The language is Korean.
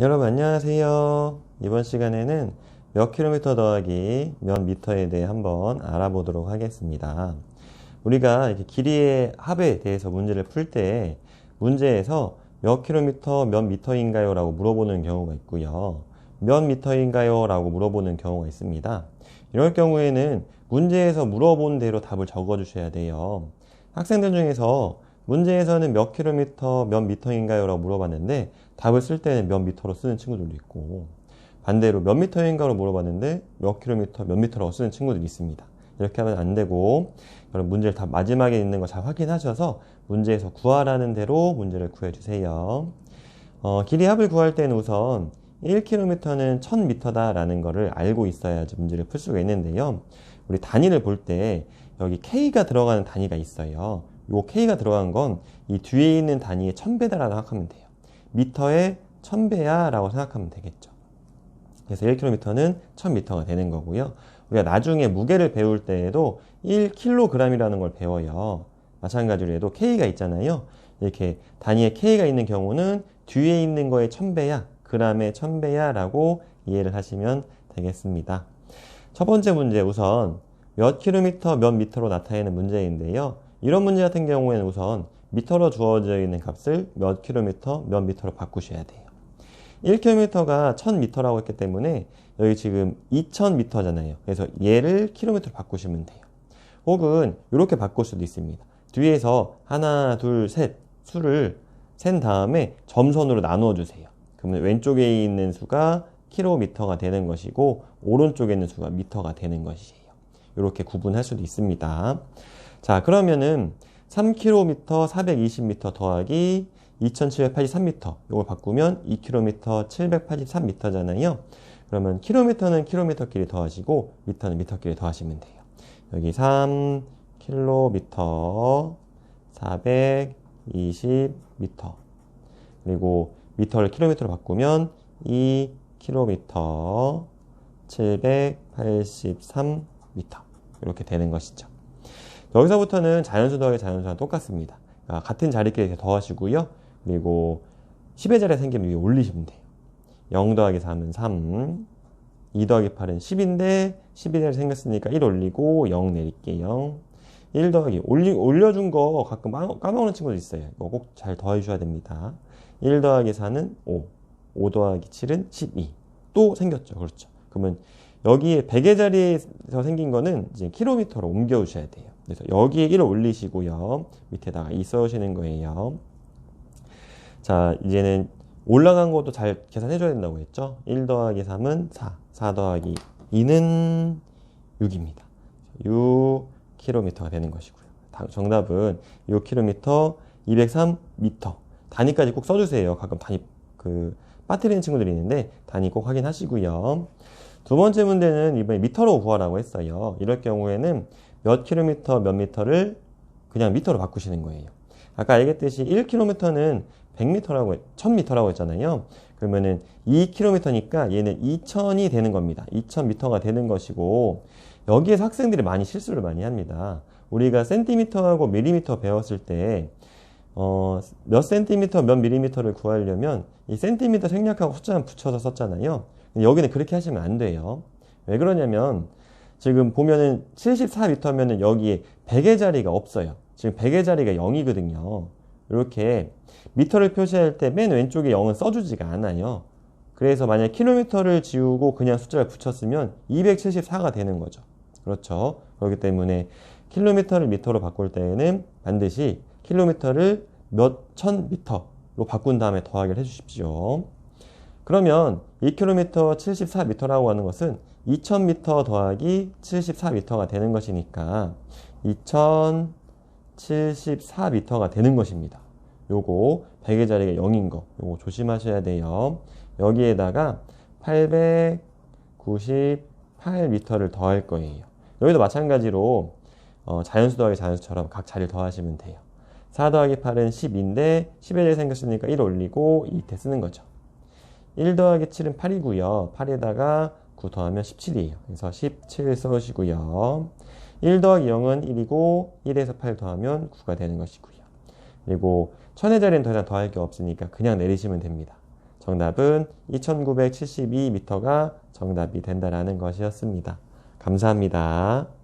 여러분 안녕하세요. 이번 시간에는 몇 킬로미터 더하기 몇 미터에 대해 한번 알아보도록 하겠습니다. 우리가 이렇게 길이의 합에 대해서 문제를 풀 때 문제에서 몇 킬로미터 몇 미터인가요? 라고 물어보는 경우가 있고요. 몇 미터인가요? 라고 물어보는 경우가 있습니다. 이럴 경우에는 문제에서 물어본 대로 답을 적어 주셔야 돼요. 학생들 중에서 문제에서는 몇 킬로미터 몇 미터인가요? 라고 물어봤는데 답을 쓸 때는 몇 미터로 쓰는 친구들도 있고 반대로 몇 미터인가로 물어봤는데 몇 킬로미터 몇 미터라고 쓰는 친구들이 있습니다. 이렇게 하면 안 되고 여러분 문제를 다 마지막에 있는 거 잘 확인하셔서 문제에서 구하라는 대로 문제를 구해주세요. 어, 길이 합을 구할 때는 우선 1km는 1000m다 라는 거를 알고 있어야지 문제를 풀 수가 있는데요. 우리 단위를 볼 때 여기 K가 들어가는 단위가 있어요. 요 K가 들어간 건 이 뒤에 있는 단위의 1000배다라고 생각하면 돼요. 미터의 1000배야 라고 생각하면 되겠죠. 그래서 1km는 1000m가 되는 거고요. 우리가 나중에 무게를 배울 때에도 1kg이라는 걸 배워요. 마찬가지로 해도 K가 있잖아요. 이렇게 단위에 K가 있는 경우는 뒤에 있는 거의 1000배야, 그람의 1000배야 라고 이해를 하시면 되겠습니다. 첫 번째 문제 우선 몇 킬로미터 몇 미터로 나타내는 문제인데요. 이런 문제 같은 경우에는 우선 미터로 주어져 있는 값을 몇 킬로미터 몇 미터로 바꾸셔야 돼요. 1km가 1000m라고 했기 때문에 여기 지금 2000m잖아요. 그래서 얘를 킬로미터로 바꾸시면 돼요. 혹은 이렇게 바꿀 수도 있습니다. 뒤에서 하나, 둘, 셋 수를 센 다음에 점선으로 나누어 주세요. 그러면 왼쪽에 있는 수가 킬로미터가 되는 것이고 오른쪽에 있는 수가 미터가 되는 것이에요. 이렇게 구분할 수도 있습니다. 자, 그러면은 3km 420m 더하기 2783m 이걸 바꾸면 2km 783m잖아요. 그러면 킬로미터는 킬로미터끼리 더하시고 미터는 미터끼리 더하시면 돼요. 여기 3km 420m 그리고 미터를 킬로미터로 바꾸면 2km 783m 이렇게 되는 것이죠. 여기서부터는 자연수 더하기 자연수랑 똑같습니다. 그러니까 같은 자리끼리 더하시고요. 그리고 10의 자리에 생기면 위에 올리시면 돼요. 0 더하기 3은 3, 2 더하기 8은 10인데 10의 자리 생겼으니까 1 올리고 0 내릴게요. 1 더하기 올리, 올려준 거 가끔 까먹는 친구도 있어요. 이거 꼭 잘 더해 주셔야 됩니다. 1 더하기 4는 5, 5 더하기 7은 12. 또 생겼죠. 그렇죠. 그러면 여기에 100의 자리에서 생긴 거는 이제 킬로미터로 옮겨 주셔야 돼요. 그래서 여기에 1을 올리시고요. 밑에다가 2 써주시는 거예요. 자, 이제는 올라간 것도 잘 계산해 줘야 된다고 했죠. 1 더하기 3은 4, 4 더하기 2는 6입니다. 6km가 되는 것이고요. 정답은 6km 203m. 단위까지 꼭 써주세요. 가끔 단위 그 빠뜨리는 친구들이 있는데 단위 꼭 확인하시고요. 두 번째 문제는 이번에 미터로 구하라고 했어요. 이럴 경우에는 몇 킬로미터 몇 미터를 그냥 미터로 바꾸시는 거예요. 아까 알겠듯이 1km는 100m라고 1000m라고 했잖아요. 그러면은 2km니까 얘는 2000이 되는 겁니다. 2000m가 되는 것이고 여기에서 학생들이 많이 실수를 많이 합니다. 우리가 센티미터하고 밀리미터 배웠을 때 어, 몇 센티미터 몇 밀리미터를 구하려면 이 센티미터 생략하고 숫자만 붙여서 썼잖아요. 여기는 그렇게 하시면 안 돼요. 왜 그러냐면 지금 보면은 74m면은 여기에 100의 자리가 없어요. 지금 100의 자리가 0이거든요. 이렇게 미터를 표시할 때 맨 왼쪽에 0은 써주지가 않아요. 그래서 만약 킬로미터를 지우고 그냥 숫자를 붙였으면 274가 되는 거죠. 그렇죠. 그렇기 때문에 킬로미터를 미터로 바꿀 때에는 반드시 킬로미터를 몇 천 미터로 바꾼 다음에 더하기를 해주십시오. 그러면 2km 74m라고 하는 것은 2000m 더하기 74m가 되는 것이니까 2074m가 되는 것입니다. 요거 100의 자리가 0인 거 요거 조심하셔야 돼요. 여기에다가 898m를 더할 거예요. 여기도 마찬가지로 어, 자연수 더하기 자연수처럼 각 자리를 더하시면 돼요. 4 더하기 8은 10인데 10의 자리 생겼으니까 1 올리고 2대 쓰는 거죠. 1 더하기 7은 8이고요. 8에다가 9 더하면 17이에요. 그래서 17 써주시고요. 1 더하기 0은 1이고 1에서 8 더하면 9가 되는 것이고요. 그리고 천의 자리는 더 이상 더할 게 없으니까 그냥 내리시면 됩니다. 정답은 2972m가 정답이 된다라는 것이었습니다. 감사합니다.